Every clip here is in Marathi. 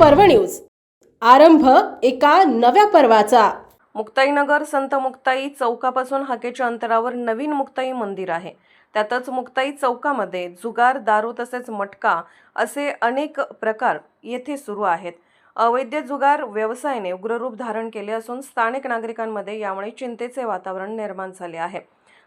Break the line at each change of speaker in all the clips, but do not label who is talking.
पर्व न्यूज. आरंभ एका नव्या पर्वाचा.
मुक्ताईनगर संत मुक्ताई चौकापासून हाकेच्या अंतरावर नवीन मुक्ताई मंदिर आहे. त्यातच मुक्ताई चौकामध्ये जुगार दारू तसेच मटका असे अनेक प्रकार येथे सुरू आहेत. अवैध जुगार व्यवसायाने उग्ररूप धारण केले असून स्थानिक नागरिकांमध्ये यामुळे चिंतेचे वातावरण निर्माण झाले आहे.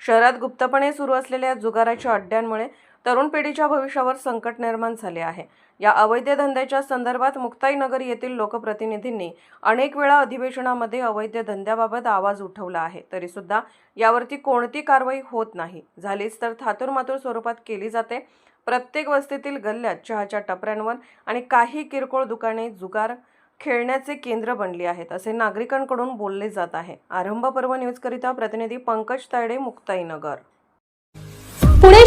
शहरात गुप्तपणे सुरू असलेल्या जुगाराच्या अड्ड्यांमुळे तरुण पिढीच्या भविष्यावर संकट निर्माण झाले आहे. या अवैध धंद्याच्या संदर्भात मुक्ताईनगर येथील लोकप्रतिनिधींनी अनेक वेळा अधिवेशनामध्ये अवैध धंद्याबाबत आवाज उठवला आहे. तरी सुद्धा यावरती कोणती कारवाई होत नाही. झालीच तर थातुरमातुर स्वरूपात केली जाते. प्रत्येक वस्तीतील गल्ल्यात चहाच्या टपऱ्यांवर आणि काही किरकोळ दुकाने जुगार खेळण्याचे केंद्र बनली आहेत असे नागरिकांकडून बोलले जात आहे. आरंभ पर्व न्यूजकरिता प्रतिनिधी पंकज तायडे मुक्ताईनगर
पुणे